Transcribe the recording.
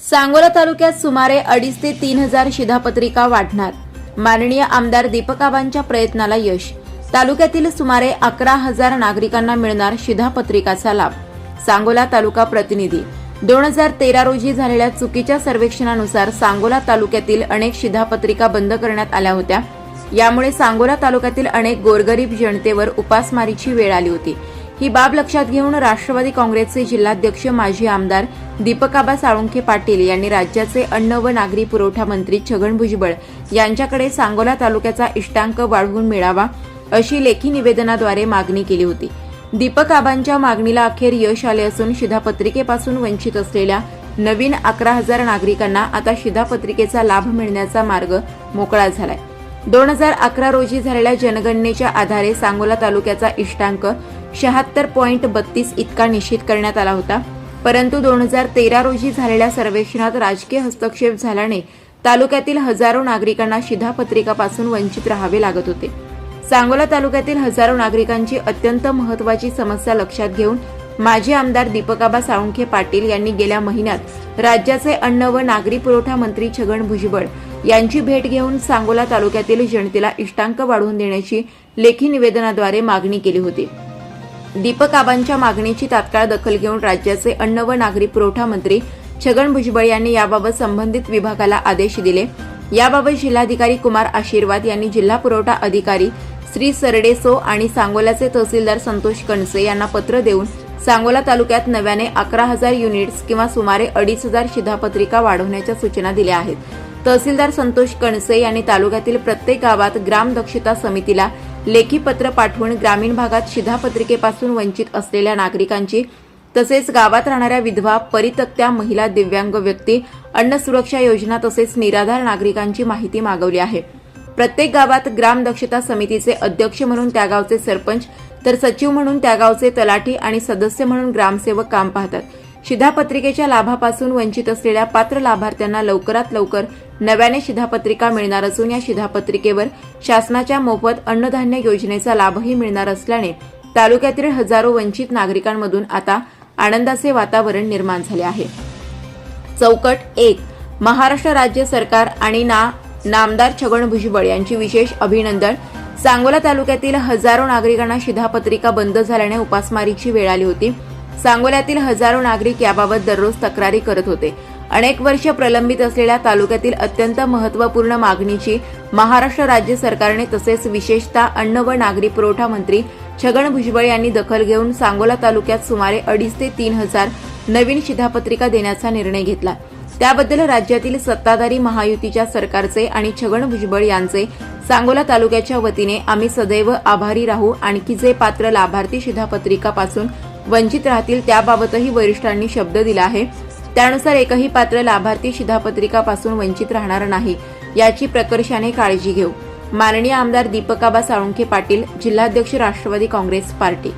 सांगोला तालुक्यात सुमारे अडीच ते तीन हजार शिधापत्रिका वाढणार. माननीय आमदार दीपकाबांच्या प्रयत्नाला यश. तालुक्यातील सुमारे अकरा हजार नागरिकांना मिळणार शिधापत्रिकाचा लाभ. सांगोला तालुका प्रतिनिधी. दोन हजार तेरा रोजी झालेल्या चुकीच्या सर्वेक्षणानुसार सांगोला तालुक्यातील अनेक शिधापत्रिका बंद करण्यात आल्या होत्या. यामुळे सांगोला तालुक्यातील अनेक गोरगरीब जनतेवर उपासमारीची वेळ आली होती. ही बाब लक्षात घेऊन राष्ट्रवादी काँग्रेसचे जिल्हाध्यक्ष माजी आमदार दीपकाबा साळुंखे पाटील यांनी राज्याचे अन्न व नागरी पुरवठा मंत्री छगन भुजबळ यांच्याकडे सांगोला तालुक्याचा इष्टांक वाढवून मिळावा अशी लेखी निवेदनाद्वारे मागणी केली होती. दीपक आबांच्या मागणीला अखेर यश आले असून शिधापत्रिकेपासून वंचित असलेल्या नवीन अकरा हजार नागरिकांना आता शिधापत्रिकेचा लाभ मिळण्याचा मार्ग मोकळा झालाय. दोन हजार अकरा रोजी झालेल्या जनगणनेच्या आधारे सांगोला तालुक्याचा इष्टांक शहात्तर पॉईंट बत्तीस इतका निश्चित करण्यात आला होता. परंतु दोन हजार तेरा रोजी झालेल्या सर्वेक्षणात राजकीय हस्तक्षेप झाल्याने तालुक्यातील हजारो नागरिकांना शिधापत्रिकापासून वंचित राहावे लागत होते. सांगोला तालुक्यातील हजारो नागरिकांची अत्यंत महत्वाची समस्या लक्षात घेऊन माजी आमदार दीपकाबा साळुंखे पाटील यांनी गेल्या महिन्यात राज्याचे अन्न व नागरी पुरवठा मंत्री छगन भुजबळ यांची भेट घेऊन सांगोला तालुक्यातील जनतेला इष्टांक वाढवून देण्याची लेखी निवेदनाद्वारे मागणी केली होती. दीपक आबांच्या मागणीची तात्काळ दखल घेऊन राज्याचे अन्न व नागरी पुरवठा मंत्री छगन भुजबळ यांनी याबाबत संबंधित विभागाला आदेश दिले. याबाबत जिल्हाधिकारी कुमार आशीर्वाद यांनी जिल्हा पुरवठा अधिकारी श्री सरडेसो आणि सांगोल्याचे तहसीलदार संतोष कणसे यांना पत्र देऊन सांगोला तालुक्यात नव्याने अकरा हजार युनिट्स किंवा सुमारे अडीच हजार शिधापत्रिका वाढवण्याच्या सूचना दिल्या आहेत. तहसीलदार संतोष कणसे यांनी तालुक्यातील प्रत्येक गावात ग्राम दक्षता समितीला लेखी पत्र पाठवून ग्रामीण भागात शिधापत्रिकेपासून वंचित असलेल्या नागरिकांची तसेच गावात राहणाऱ्या विधवा परितक्त्या महिला दिव्यांग व्यक्ती अन्न सुरक्षा योजना तसेच निराधार नागरिकांची माहिती मागवली आहे. प्रत्येक गावात ग्राम दक्षता समितीचे अध्यक्ष म्हणून त्या गावचे सरपंच तर सचिव म्हणून त्या गावचे तलाठी आणि सदस्य म्हणून ग्रामसेवक काम पाहतात. शिधापत्रिकेच्या लाभापासून वंचित असलेल्या पात्र लाभार्थ्यांना लवकरात लवकर नव्याने शिधापत्रिका मिळणार असून या शिधापत्रिकेवर शासनाच्या मोफत अन्नधान्य योजनेचा लाभही मिळणार असल्याने तालुक्यातील हजारो वंचित नागरिकांमधून आता आनंदाचे वातावरण निर्माण झाले आहे. चौकट एक महाराष्ट्र राज्य सरकार आणि ना नामदार छगन भुजबळ यांची विशेष अभिनंदन. सांगोला तालुक्यातील हजारो नागरिकांना शिधापत्रिका बंद झाल्याने उपासमारीची वेळ आली होती. सांगोल्यातील हजारो नागरिक याबाबत दररोज तक्रारी करत होते. अनेक वर्ष प्रलंबित असलेल्या तालुक्यातील अत्यंत महत्त्वपूर्ण मागणीची महाराष्ट्र राज्य सरकारने तसेच विशेषतः अन्न व नागरी पुरवठा मंत्री छगन भुजबळ यांनी दखल घेऊन सांगोला तालुक्यात सुमारे अडीच ते तीन हजार नवीन शिधापत्रिका देण्याचा निर्णय घेतला. त्याबद्दल राज्यातील सत्ताधारी महायुतीच्या सरकारचे आणि छगन भुजबळ यांचे सांगोला तालुक्याच्या वतीने आम्ही सदैव आभारी राहू. आणखी जे पात्र लाभार्थी शिधापत्रिकापासून वंचित राहतील त्याबाबतही वरिष्ठांनी शब्द दिला आहे. त्यानुसार एकही पात्र लाभार्थी शिधापत्रिकापासून वंचित राहणार नाही याची प्रकर्षाने काळजी घेऊ. माननीय आमदार दीपकाबा साळुंखे पाटील जिल्हाध्यक्ष राष्ट्रवादी काँग्रेस पार्टी.